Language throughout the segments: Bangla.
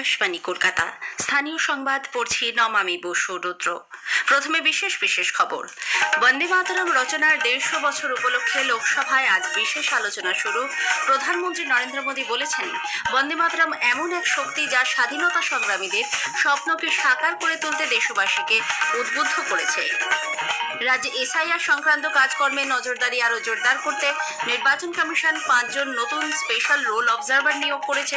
আকাশবাণী কলকাতা। স্থানীয় সংবাদ পড়ছি নমামি বসু রুদ্র। প্রথমে বিশেষ বিশেষ খবর। বন্দে মাতরম রচনার দেড়শো বছর উপলক্ষে লোকসভায় আজ বিশেষ আলোচনা শুরু। প্রধানমন্ত্রী নরেন্দ্র মোদী বলেছেন বন্দে মাতরম এমন এক শক্তি যা স্বাধীনতা সংগ্রামীদের স্বপ্নকে সাকার করে তুলতে দেশবাসীকে উদ্বুদ্ধ করেছে। রাজ্যে এসআইআর সংক্রান্ত কাজকর্মে নজরদারি আরও জোরদার করতে নির্বাচন কমিশন পাঁচজন নতুন স্পেশাল রোল অবজারভার নিয়োগ করেছে।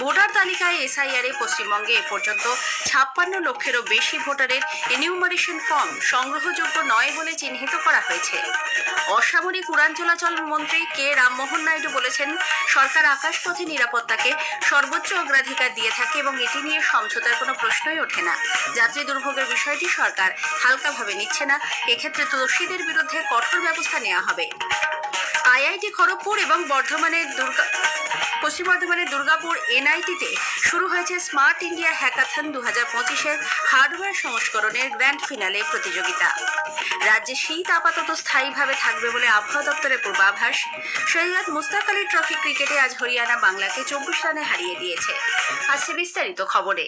ভোটার তালিকায় এসআইআর পশ্চিমবঙ্গে এ পর্যন্ত ছাপ্পান্ন লক্ষেরও বেশি ভোটারের এনিউমারেশন ফর্ম, সংগ্রহযোগ্য নয় বলে চিহ্নিত করা হয়েছে। অসামরিক উড়ান চলাচল মন্ত্রী কে রামমোহন নাইডু বলেছেন, সরকার আকাশপথে নিরাপত্তাকে সর্বোচ্চ অগ্রাধিকার দিয়ে থাকে এবং এটি নিয়ে সমঝোতার কোনো প্রশ্নই ওঠে না। যাত্রী দুর্ভোগের বিষয়টি সরকার হালকাভাবে নিচ্ছে না। এক্ষেত্রে দোষীদের বিরুদ্ধে কঠোর ব্যবস্থা নেওয়া হবে। আইআইটি খড়গপুর এবং বর্ধমানের দুর্গা পশ্চিম বর্ধমানের দুর্গাপুর এনআইটিতে শুরু হয়েছে স্মার্ট ইন্ডিয়া হ্যাকাথন দু হাজার পঁচিশের হার্ডওয়্যার সংস্করণের গ্র্যান্ড ফিনালে প্রতিযোগিতা। রাজ্যে শীত আপাতত স্থায়ীভাবে থাকবে বলে আবহাওয়া দপ্তরের পূর্বাভাস। সৈয়দ মুস্তাক আলী ট্রফি ক্রিকেটে আজ হরিয়ানা বাংলাকে চব্বিশ রানে হারিয়ে দিয়েছে। আসছে বিস্তারিত খবরে।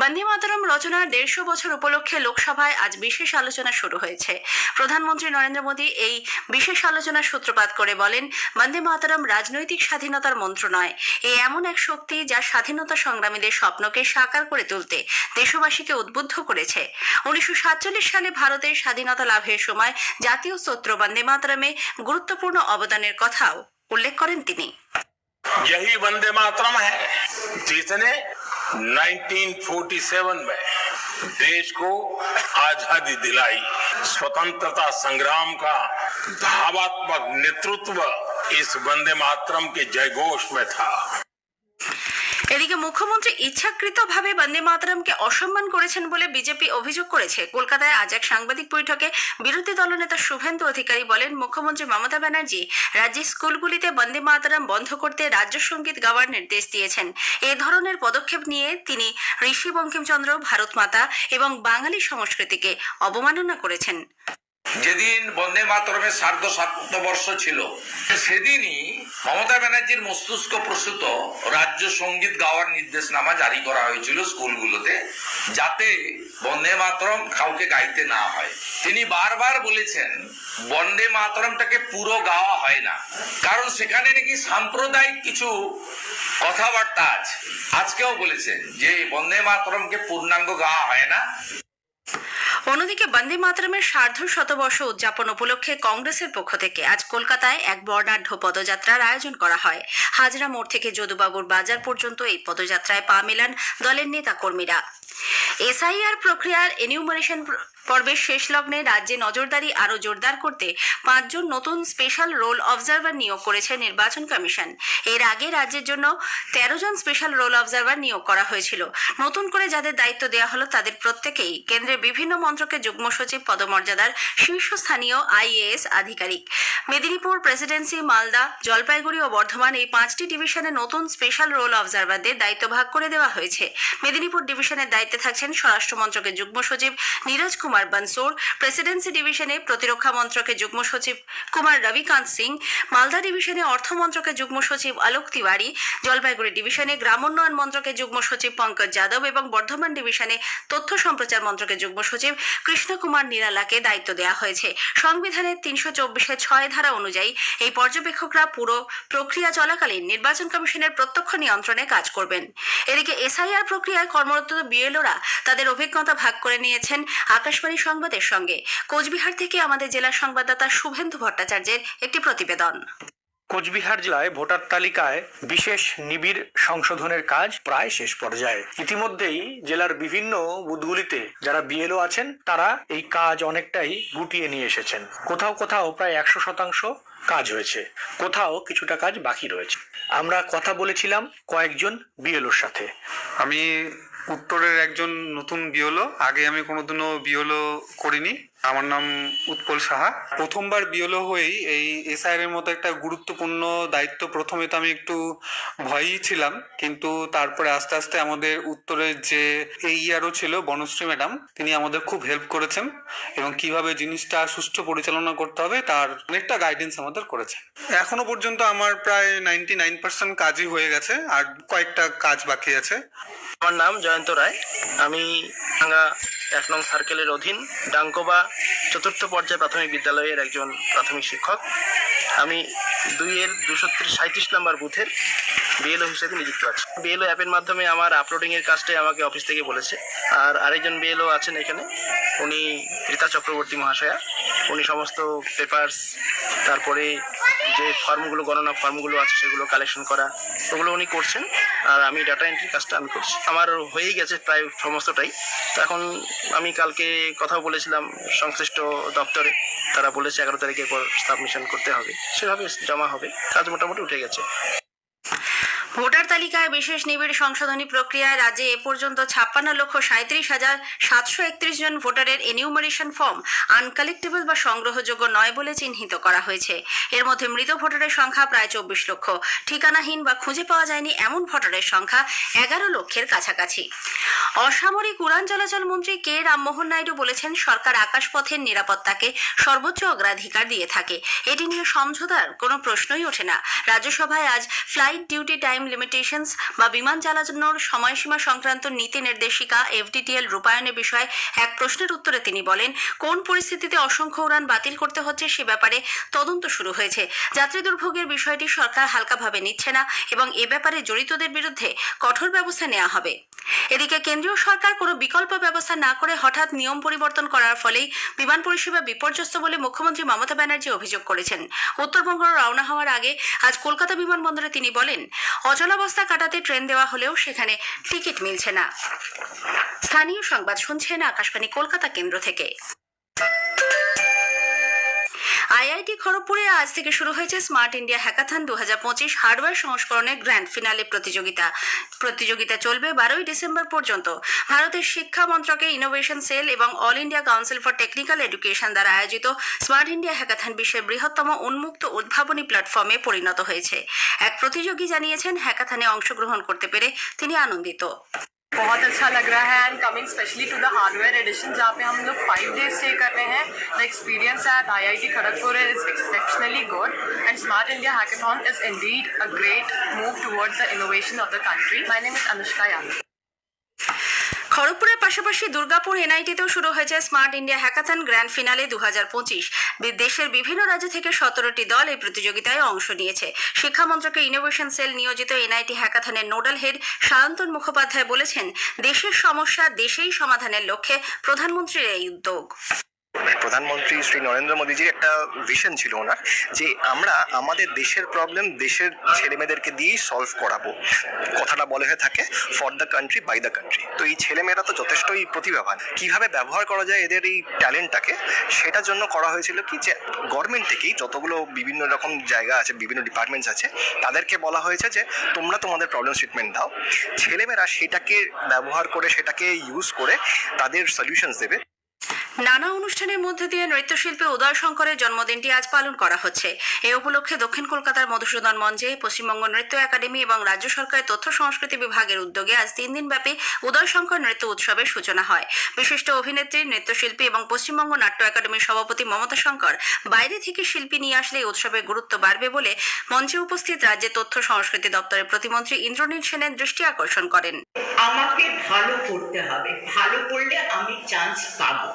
বন্দে মাতরম রচনার দেড়শো বছর উপলক্ষে লোকসভায় আজ বিশেষ আলোচনা শুরু হয়েছে প্রধানমন্ত্রী নরেন্দ্র মোদী এই বিশেষ আলোচনার সূত্রপাত করে বলেন বন্দে মাতরম রাজনৈতিক স্বাধীনতার মন্ত্র নয় এ এমন এক শক্তি যা স্বাধীনতা সংগ্রামীদের স্বপ্নকে সাকার করে তুলতে দেশবাসীকে উদ্বুদ্ধ করেছে উনিশশো সাতচল্লিশ সালে ভারতের স্বাধীনতা লাভের সময় জাতীয় স্তোত্র বন্দে মাতরমে গুরুত্বপূর্ণ অবদানের কথাও উল্লেখ করেন তিনি यही वंदे मातरम है जिसने 1947 में देश को आज़ादी दिलाई। स्वतंत्रता संग्राम का धावात्मक नेतृत्व इस वंदे मातरम के जयघोष में था। এদিকে মুখ্যমন্ত্রী ইচ্ছাকৃতভাবে বন্দে মাতরমকে অসম্মান করেছেন বলে বিজেপি অভিযোগ করেছে। কলকাতায় আজ এক সাংবাদিক বৈঠকে বিরোধী দলনেতা শুভেন্দু অধিকারী বলেন, মুখ্যমন্ত্রী মমতা ব্যানার্জি রাজ্যের স্কুলগুলিতে বন্দে মাতরম বন্ধ করতে রাজ্য সংগীত গাওয়ার নির্দেশ দিয়েছেন। এ ধরনের পদক্ষেপ নিয়ে তিনি ঋষি বঙ্কিমচন্দ্র, ভারত মাতা এবং বাঙালি সংস্কৃতিকে অবমাননা করেছেন। যেদিন বন্দে মাতরমের সার্ধ বর্ষ ছিল, সেদিনই মমতা ব্যানার্জির মস্তিষ্ক প্রসূত রাজ্য সংগীত গাওয়ার নির্দেশনামা জারি করা হয়েছিল স্কুলগুলোতে, যাতে বন্দে মাতরম কাউকে গাইতে না হয়। তিনি বারবার বলেছেন, বন্দে মাতরমটাকে পুরো গাওয়া হয় না। কারণ সেখানে নাকি সাম্প্রদায়িক কিছু কথাবার্তা আছে। আজকেও বলেছেন যে বন্দে মাতরমকে পূর্ণাঙ্গ গাওয়া হয় না। অন্যদিকে বন্দে মাতরমের সার্ধ শতবর্ষ উদযাপন উপলক্ষে কংগ্রেসের পক্ষ থেকে আজ কলকাতায় এক বর্ণাঢ্য পদযাত্রার আয়োজন করা হয়। হাজরা মোড় থেকে যদুবাবুর বাজার পর্যন্ত এই পদযাত্রায় পা মেলান দলের নেতা কর্মীরা এসআইআর প্রক্রিয়ার এনিউমারেশন পর্বের শেষ লগ্নে রাজ্যে নজরদারি আরও জোরদার করতে পাঁচজন নতুন স্পেশাল রোল অবজারভার নিয়োগ করেছে নির্বাচন কমিশন। এর আগে রাজ্যের জন্য তেরো জন স্পেশাল রোল অবজারভার নিয়োগ করা হয়েছিল। নতুন করে যাদের দায়িত্ব দেওয়া হলো তাদের প্রত্যেকেই কেন্দ্রের বিভিন্ন মন্ত্রকের যুগ্ম সচিব, পদমর্যাদার শীর্ষস্থানীয় আইএএস আধিকারিক। মেদিনীপুর প্রেসিডেন্সি মালদা, জলপাইগুড়ি ও বর্ধমান এই পাঁচটি ডিভিশনে নতুন স্পেশাল রোল অবজারভারদের দায়িত্ব ভাগ করে দেওয়া হয়েছে। মেদিনীপুর ডিভিশনের দায়িত্বে থাকছেন স্বরাষ্ট্র মন্ত্রকের যুগ্ম সচিব নীরজ কুমার বানসোর, প্রেসিডেন্সি ডিভিশনে প্রতিরক্ষা মন্ত্রকের যুগ্ম সচিব কুমার রবিকান্ত সিং, মালদা ডিভিশনে অর্থ মন্ত্রকের যুগ্ম সচিব আলোক তিওয়ারি, জলপাইগুড়ি ডিভিশনে গ্রামোন্নয়ন মন্ত্রকের যুগ্ম সচিব পঙ্কজ যাদব এবং বর্ধমান ডিভিশনে তথ্য সম্প্রচার মন্ত্রকের যুগ্ম সচিব কৃষ্ণ কুমার নিরালাকে দায়িত্ব দেওয়া হয়েছে। সংবিধানের তিনশো চব্বিশের ছয় ধারা অনুযায়ী এই পর্যবেক্ষকরা পুরো প্রক্রিয়া চলাকালীন নির্বাচন কমিশনের প্রত্যক্ষ নিয়ন্ত্রণে কাজ করবেন। এদিকে এসআইআর প্রক্রিয়ায় কর্মরত বিএলওরা তাদের অভিজ্ঞতা ভাগ করে নিয়েছেন আকাশবাণী সংবাদের সঙ্গে। কোচবিহার থেকে আমাদের জেলা সংবাদদাতা শুভেন্দু ভট্টাচার্যের একটি প্রতিবেদন। কোচবিহার জেলায় ভোটার তালিকায় বিশেষ নিবিড় সংশোধনের কাজ প্রায় শেষ পর্যায়ে। ইতিমধ্যেই জেলার বিভিন্ন বুথগুলিতে যারা বিএলও আছেন তারা এই কাজ অনেকটাই গুটিয়ে নিয়ে এসেছেন। কোথাও কোথাও প্রায় একশো শতাংশ কাজ হয়েছে। কোথাও কিছুটা কাজ বাকি রয়েছে। আমরা কথা বলেছিলাম কয়েকজন বিএলওর সাথে। আমি উত্তরের একজন নতুন বিওলো আগে আমি কোনোদিনও বিওলো করিনি। আমার নাম উৎপল সাহা। প্রথমবার বিওলো হয়েই এই এসআইআর এর মতো একটা গুরুত্বপূর্ণ দায়িত্ব প্রথমে তো আমি একটু ভয়ই ছিলাম, কিন্তু তারপরে আস্তে আস্তে আমাদের উত্তরের যে এই ইয়ারও ছিল, বনশ্রী ম্যাডাম, তিনি আমাদের খুব হেল্প করেছেন এবং কীভাবে জিনিসটা সুষ্ঠু পরিচালনা করতে হবে তার অনেকটা গাইডেন্স আমাদের করেছে এখনও পর্যন্ত আমার প্রায় নাইনটি নাইন পার্সেন্ট কাজই হয়ে গেছে, আর কয়েকটা কাজ বাকি আছে। আমার নাম জয়ন্ত রায়। আমি এক নং সার্কেলের অধীন ডাঙ্কোবা চতুর্থ পর্যায়ে প্রাথমিক বিদ্যালয়ের একজন প্রাথমিক শিক্ষক। আমি দুই এর দুশো সাঁত্রিশ নম্বর বুথের বিএলও হিসেবে নিযুক্ত আছি। বিএলও অ্যাপের মাধ্যমে আমার আপলোডিংয়ের কাজটাই আমাকে অফিস থেকে বলেছে। আর আরেকজন বিএলও আছেন এখানে, উনি রীতা চক্রবর্তী মহাশয়া। উনি সমস্ত পেপারস তারপরে যে ফর্মগুলো, গণনা ফর্মগুলো আছে, সেগুলো কালেকশন করা, ওগুলো উনি করছেন। আর আমি ডাটা এন্ট্রি কাজটা আমি করছি। আমার হয়েই গেছে প্রায় সমস্তটাই। তো এখন আমি কালকে কথা বলেছিলাম সংশ্লিষ্ট দপ্তরে। তারা বলেছে এগারো তারিখের পর সাবমিশন করতে হবে। সেভাবে জমা হবে। কাজ মোটামুটি উঠে গেছে। ভোটার তালিকায় বিশেষ নিবিড় সংশোধনী প্রক্রিয়ায় রাজ্যে এ পর্যন্ত ছাপ্পান্ন লক্ষ সাঁত্রিশ হাজার সাতশো একত্রিশ জন ভোটারের এনিউমারেশন ফর্ম আনকালেক্টেবল বা সংগ্রহযোগ্য নয় বলে চিহ্নিত করা হয়েছে। এর মধ্যে মৃত ভোটারের সংখ্যা প্রায় চব্বিশ লক্ষ। ঠিকানাহীন বা খুঁজে পাওয়া যায়নি এমন ভোটারের সংখ্যা এগারো লক্ষের কাছাকাছি। অসামরিক উড়ান চলাচল মন্ত্রী কে রামমোহন নাইডু বলেছেন, সরকার আকাশপথের নিরাপত্তাকে সর্বোচ্চ অগ্রাধিকার দিয়ে থাকে। এটি নিয়ে সমঝোতার কোনো প্রশ্নই ওঠে না। রাজ্যসভায় আজ ফ্লাইট ডিউটি টাইম লিমিটেশনস বা বিমান চালানোর সময়সীমা সংক্রান্ত নীতি নির্দেশিকা এফডিটিএল রূপায়নের বিষয়ে এক প্রশ্নের উত্তরে তিনি বলেন, কোন পরিস্থিতিতে অসংখ্য উড়ান বাতিল করতে হচ্ছে সে ব্যাপারে তদন্ত শুরু হয়েছে। যাত্রী দুর্ভোগের বিষয়টি সরকার হালকাভাবে নিচ্ছে না এবং এ ব্যাপারে জড়িতদের বিরুদ্ধে কঠোর ব্যবস্থা নেওয়া হবে। এদিকে কেন্দ্রীয় সরকার কোনো বিকল্প ব্যবস্থা না করে হঠাৎ নিয়ম পরিবর্তন করার ফলেই বিমান পরিষেবা বিপর্যস্ত বলে মুখ্যমন্ত্রী মমতা ব্যানার্জি অভিযোগ করেছেন। উত্তরবঙ্গ রওনা হওয়ার আগে আজ কলকাতা বিমানবন্দরে তিনি বলেন, অচলাবস্থা কাটাতে ট্রেন দেওয়া হলেও সেখানে টিকিট মিলছে না। স্থানীয় সংবাদ শুনছেন আকাশবাণী কলকাতা কেন্দ্র থেকে। আইআইটি খড়গপুরে আজ থেকে শুরু হয়েছে স্মার্ট ইন্ডিয়া হ্যাকাথন দু হাজার পঁচিশ হার্ডওয়্যার সংস্করণের গ্র্যান্ড ফিনালে প্রতিযোগিতা। প্রতিযোগিতা চলবে বারোই ডিসেম্বর পর্যন্ত। ভারতের শিক্ষা মন্ত্রকে ইনোভেশন সেল এবং all India council for technical education দ্বারা আয়োজিত স্মার্ট ইন্ডিয়া হ্যাকাথন বিশ্বের বৃহত্তম উন্মুক্ত উদ্ভাবনী প্ল্যাটফর্মে পরিণত হয়েছে। এক প্রতিযোগী জানিয়েছেন, হ্যাকাথনে অংশগ্রহণ করতে পেরে তিনি আনন্দিত। बहुत अच्छा लग रहा है and coming specially to the hardware edition जहाँ पे हम लोग फाइव डेज़ स्टे कर रहे हैं। The experience at I I T Kharagpur is exceptionally good and smart India hackathon is indeed a great move towards the innovation of the country my name is Anushka Yadav খড়গপুরের পাশাপাশি দুর্গাপুর এনআইটিতেও শুরু হয়েছে smart India hackathon grand finale দু হাজার পঁচিশ দেশের বিভিন্ন রাজ্য থেকে সতেরোটি দল এই প্রতিযোগিতায় অংশ নিয়েছে। শিক্ষা মন্ত্রকের ইনোভেশন সেল নিয়োজিত এনআইটি হ্যাকাথনের নোডাল হেড সায়ন্তন মুখোপাধ্যায় বলেছেন, দেশের সমস্যা দেশেই সমাধানের লক্ষ্যে প্রধানমন্ত্রীর এই উদ্যোগ। প্রধানমন্ত্রী শ্রী নরেন্দ্র মোদীজির একটা ভিশন ছিল ওনার, যে আমরা আমাদের দেশের প্রবলেম দেশের ছেলেমেয়েদেরকে দিয়েই সলভ করাবো। কথাটা বলে হয়ে থাকে for the country by the country তো এই ছেলেমেয়েরা তো যথেষ্টই প্রতিভাবান। কীভাবে ব্যবহার করা যায় এদের এই ট্যালেন্টটাকে সেটার জন্য করা হয়েছিল কি, যে গভর্নমেন্ট থেকেই যতগুলো বিভিন্ন রকম জায়গা আছে, বিভিন্ন ডিপার্টমেন্টস আছে, তাদেরকে বলা হয়েছে যে, তোমরা তোমাদের প্রবলেম ট্রিটমেন্ট দাও। ছেলেমেয়েরা সেটাকে ব্যবহার করে, সেটাকে ইউজ করে তাদের সলিউশনস দেবে। নানা অনুষ্ঠানের মধ্যে দিয়ে নৃত্যশিল্পী উদয় শঙ্করের জন্মদিনটি আজ পালন করা হচ্ছে। এ উপলক্ষে দক্ষিণ কলকাতার মধুসূদন মঞ্চে, পশ্চিমবঙ্গ নৃত্য একাডেমি এবং রাজ্য সরকারের তথ্য সংস্কৃতি বিভাগের উদ্যোগে আজ তিন দিন ব্যাপী উদয় শঙ্কর নৃত্য উৎসবের সূচনা হয়। বিশিষ্ট অভিনেত্রী, নৃত্যশিল্পী এবং পশ্চিমবঙ্গ নাট্য একাডেমির সভাপতি মমতা শঙ্কর বাইরে থেকে শিল্পী নিয়ে আসলে এই উৎসবের গুরুত্ব বাড়বে বলে মঞ্চে উপস্থিত রাজ্যের তথ্য সংস্কৃতি দপ্তরের প্রতিমন্ত্রী ইন্দ্রনীল সেনের দৃষ্টি আকর্ষণ করেন। আমাকে ভালো করতে হবে। ভালো করলে আমি চান্স পাবো।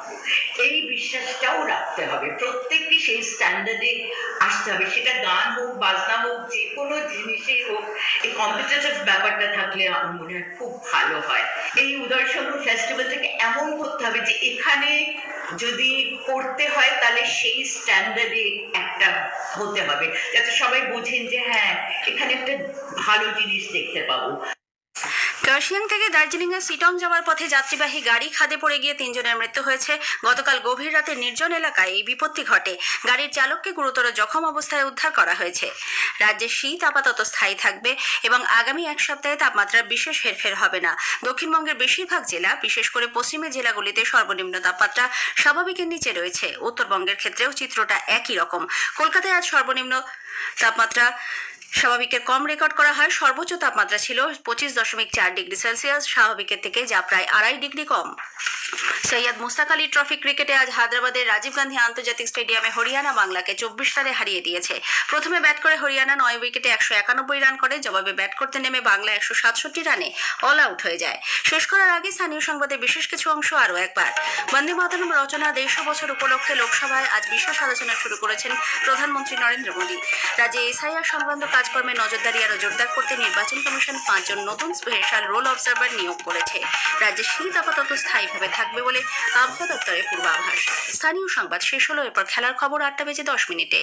এই বিশ্বাসটাও রাখতে হবে। প্রত্যেককে সেই স্ট্যান্ডার্ডে আসতে হবে। সেটা গান হোক, বাজনা হোক, যে কোনো জিনিসেই হোক, এই কম্পিটিটিভ ব্যাপারটা থাকলে আমার মনে হয় খুব ভালো হয়। এই উদয়শঙ্কর ফেস্টিভ্যালটাকে এমন করতে হবে যে এখানে যদি করতে হয় তাহলে সেই স্ট্যান্ডার্ডে একটা হতে হবে। যাতে সবাই বোঝেন যে হ্যাঁ এখানে একটা ভালো জিনিস দেখতে পাবো। কার্শিয়াং থেকে দার্জিলিং এর সিটং যাওয়ার পথে যাত্রীবাহী গাড়ি খাদে পড়ে গিয়ে তিনজনের মৃত্যু হয়েছে। গতকাল গভীর রাতে নির্জন এলাকায় এই বিপত্তি ঘটে। গাড়ির চালককে গুরুতর জখম অবস্থায় উদ্ধার করা হয়েছে। রাজ্যে শীত আপাতত স্থায়ী থাকবে এবং আগামী এক সপ্তাহে তাপমাত্রার বিশেষ হেরফের হবে না। দক্ষিণবঙ্গের বেশিরভাগ জেলা, বিশেষ করে পশ্চিমের জেলাগুলিতে সর্বনিম্ন তাপমাত্রা স্বাভাবিকের নিচে রয়েছে। উত্তরবঙ্গের ক্ষেত্রেও চিত্রটা একই রকম। কলকাতায় আজ সর্বনিম্ন তাপমাত্রা স্বাভাবিকের কম রেকর্ড করা হয়, সর্বোচ্চ তাপমাত্রা ছিল পঁচিশ দশমিক চার ডিগ্রি সেলসিয়াস, স্বাভাবিকের থেকে যা প্রায় আড়াই ডিগ্রি কম। সৈয়দ মুস্তাক আলী ট্রফি ক্রিকেটে আজ হায়দ্রাবাদের রাজীব গান্ধী আন্তর্জাতিক স্টেডিয়ামে হরিয়ানা বাংলাকে চব্বিশ রানে হারিয়ে দিয়েছে। প্রথমে ব্যাট করে হরিয়ানা নয় উইকেটে একশো একানব্বই রান করে, জবাবে ব্যাট করতে নেমে বাংলা একশো সাতষট্টি রানে অল আউট হয়ে যায়। শেষ করার আগে স্থানীয় সংবাদের বিশেষ কিছু অংশ আরও একবার। বন্দে মাতরম রচনা দেড়শো বছর উপলক্ষে লোকসভায় আজ বিশেষ আলোচনা শুরু করেছেন প্রধানমন্ত্রী নরেন্দ্র মোদী। রাজ্যে এসআইআর সংক্রান্ত কাজকর্মে নজরদারি আরও জোরদার করতে নির্বাচন কমিশন পাঁচজন নতুন স্পেশাল রোল অবজারভার নিয়োগ করেছে। রাজ্যে শীত আপাতত স্থায়ীভাবে থাকবে বলে আবহাওয়া দপ্তরের পূর্বাভাস। স্থানীয় সংবাদ শেষ হলো, এরপর খেলার খবর আটটা বেজে দশ মিনিটে।